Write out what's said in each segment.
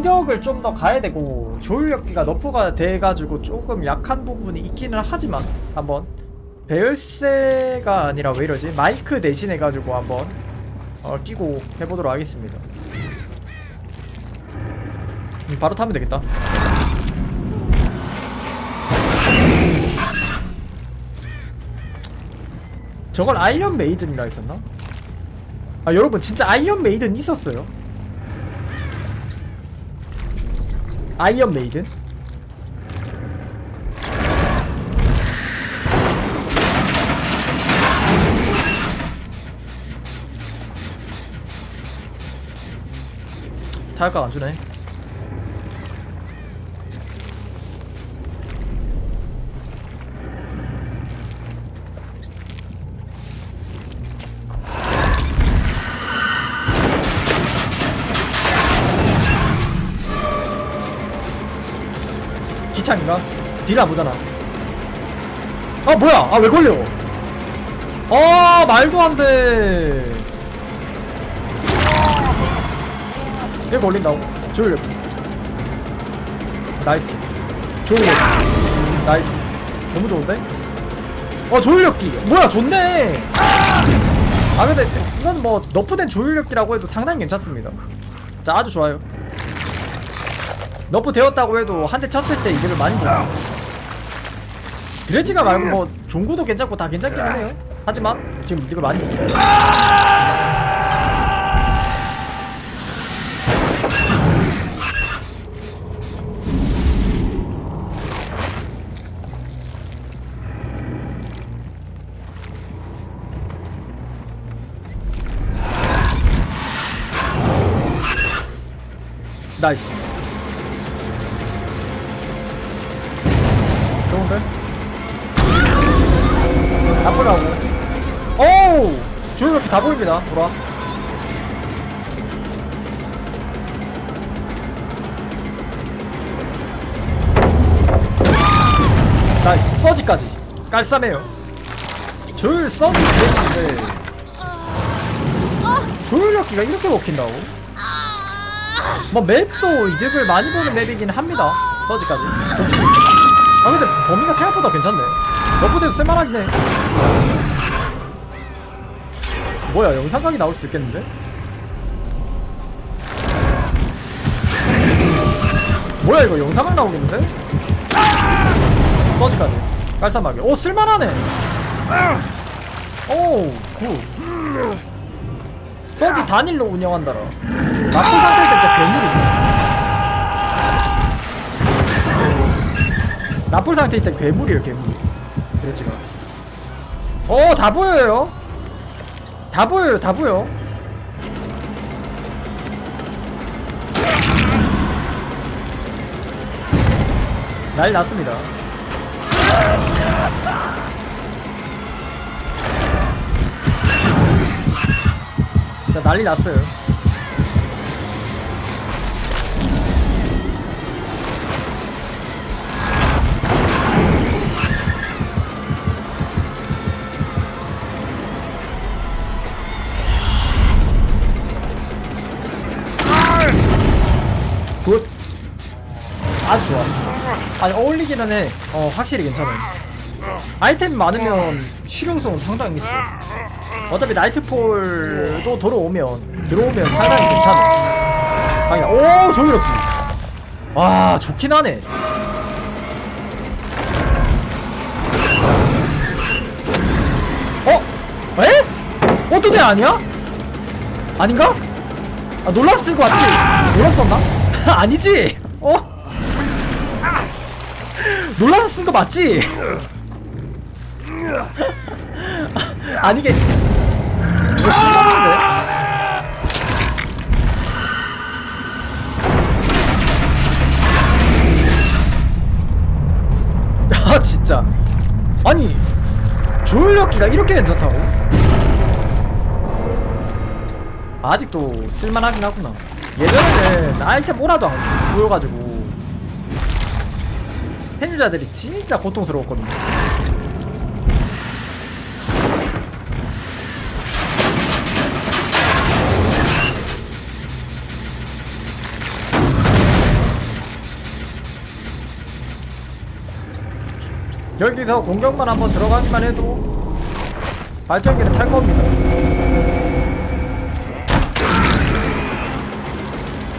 공격을 좀 더 가야 되고 조율력기가 너프가 돼가지고 조금 약한 부분이 있기는 하지만 한번 배열쇠가 아니라 왜 이러지? 마이크 대신 해가지고 한번 어, 끼고 해보도록 하겠습니다 음, 바로 타면 되겠다 저걸 아이언 메이든이라 했었나? 아 여러분 진짜 아이언 메이든 있었어요 아이언 메이든? 타격각 안 주네. 기창인가? 딜안 보잖아. 아 뭐야? 아 왜 걸려? 아 말도 안 돼. 왜 걸린다고? 조율력. 나이스. 조율력. 나이스. 너무 좋은데? 어 조율력기. 뭐야 좋네. 아 근데 이건 뭐 너프된 조율력기라고 해도 상당히 괜찮습니다. 자 아주 좋아요. 너프 되었다고 해도 한 대 쳤을 때 이득을 많이 보요 드레지가 말고 뭐 종구도 괜찮고 다 괜찮기는 해요. 하지만 지금 이득을 많이 보요 나이스. 나쁘라고. 오우! 조용 이렇게 다 보입니다. 돌아. 나이스. 서지까지. 깔쌈해요. 조율 서지 되는데 조율력기가 이렇게 먹힌다고? 뭐 맵도 이득을 많이 보는 맵이긴 합니다. 서지까지. 아 근데 범위가 생각보다 괜찮네. 너프대도 쓸만하긴 해. 뭐야 영상각이 나올 수도 있겠는데? 뭐야 이거 영상각 나오겠는데? 서지까지 깔쌈하게 오 쓸만하네 오 굿. 서지 단일로 운영한다라 나쁜 상태일 때 진짜 괴물이야 나쁜 상태일 때 괴물이에요 괴물. 드레치가. 어 다 보여요? 다 보여요 다 보여. 난리 났습니다. 자 난리 났어요 굿 아주 좋아 아니 어울리기는 해 어, 확실히 괜찮아요 아이템 많으면 실용성은 상당히 있어 어차피 나이트폴도 들어오면 들어오면 상당히 괜찮아 당연히 오 조이롭지 와 좋긴 하네 어? 에? 애 아니야? 아닌가? 아 놀라서 뜬거 맞지? 놀랐었나? 아니지? 어? 놀라서 쓴 거 맞지? 아니 이게 이거 쓸만한데? 아 진짜 아니 조율력기가 이렇게 괜찮다고? 아직도 쓸만하긴 하구나 예전에는 나한테 뭐라도 안 보여가지고 생유자들이 진짜 고통스러웠거든요. 여기서 공격만 한번 들어가기만 해도 발전기를 탈 겁니다.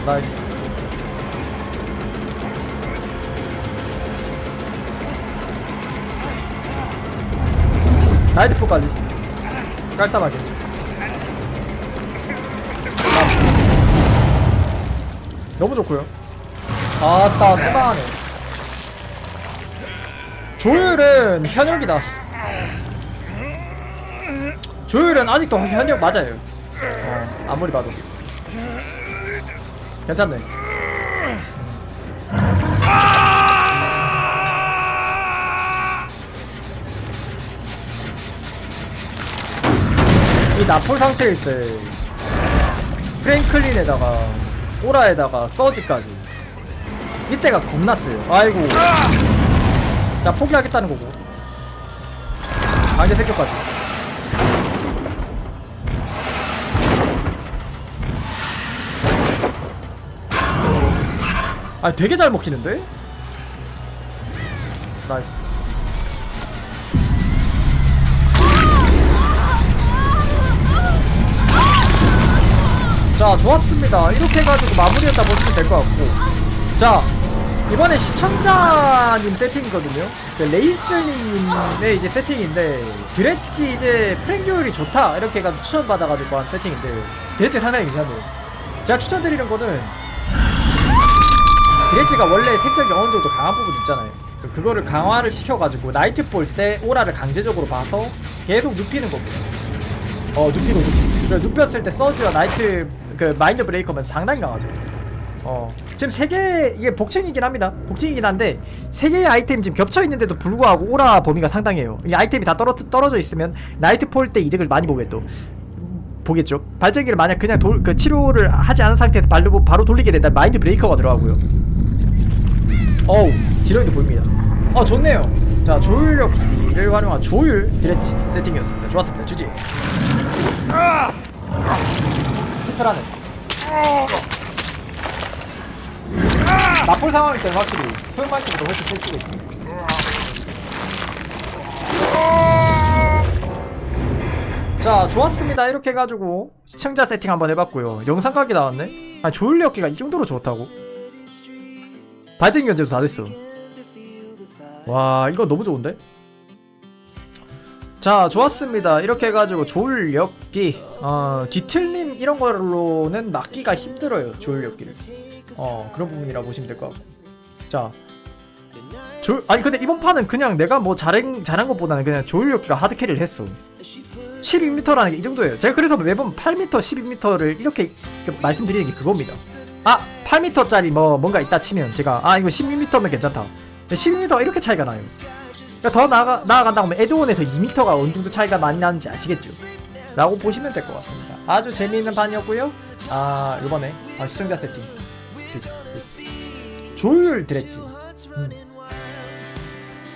나이스. 나이트포까지. 깔쌈하게. 너무 좋고요. 아따 수강하네. 조율은 현역이다. 조율은 아직도 현역 맞아요. 어, 아무리 봐도 괜찮네. 이 나폴 상태일 때 프랭클린에다가 오라에다가 서지까지. 이때가 겁났어요. 아이고. 자 포기하겠다는 거고. 강제 색격까지 아 되게 잘 먹히는데? 나이스. 자 좋았습니다. 이렇게 해가지고 마무리했다 보시면 될 것 같고. 자 이번에 시청자님 세팅이거든요. 그 레이슬링님의 이제 세팅인데 드레치 이제 프랭교율이 좋다. 이렇게 해가지고 추천받아가지고 한 세팅인데 드레치 상당히 괜찮네요. 제가 추천드리는 거는 드레치가 원래 어느 정도 강한 부분 있잖아요. 그거를 강화를 시켜가지고 나이트 볼 때 오라를 강제적으로 봐서 계속 눕히는 겁니다. 어 눕히고 눕히고. 눕혔을 때 서즈와 나이트 그 마인드 브레이커면 상당히 강하죠. 어 지금 세개 이게 복층이긴 합니다. 복층이긴 한데 세 개의 아이템 지금 겹쳐 있는데도 불구하고 오라 범위가 상당해요. 이 아이템이 다 떨어, 떨어져 있으면 나이트 폴 때 이득을 많이 보겠죠 보겠죠? 발전기를 만약 그냥 돌, 그 치료를 하지 않은 상태에서 바로, 바로 돌리게 된다면 마인드 브레이커가 들어가고요 어우 지렁이도 보입니다. 어 좋네요. 자 조율력을 활용한 조율 디레치 세팅이었습니다. 좋았습니다. 주지. 스펠하네. 나쁠 상황일 때는 확실히 소형마이크보다 훨씬 쓸 수가 있습니다. 자 좋았습니다. 이렇게 해가지고 시청자 세팅 한번 해봤고요. 영상 각이 나왔네? 아니 조율력기가 이 정도로 좋다고 발전 견제도 다 됐어. 와 이거 너무 좋은데? 자 좋았습니다. 이렇게 해가지고 조율력기. 어 뒤틀림 이런 걸로는 막기가 힘들어요 조율력기를. 어 그런 부분이라 보시면 될 것 같고. 자 조, 아니 근데 이번 판은 그냥 내가 뭐 잘한, 잘한 것보다는 그냥 조율력기가 하드캐리를 했어. 12m라는 게 이 정도예요. 제가 그래서 매번 8m 12m를 이렇게 그 말씀드리는 게 그겁니다 아 8m짜리 뭐 뭔가 있다 치면 제가 아 이거 16m면 괜찮다. 12m 이렇게 차이가 나요. 그러니까 더 나아가, 나아간다고 하면 에드온에서 2m가 어느 정도 차이가 많이 나는지 아시겠죠? 라고 보시면 될 것 같습니다. 아주 재미있는 판이었고요. 아 이번에 아, 시청자 세팅. 조율 드랬지 음.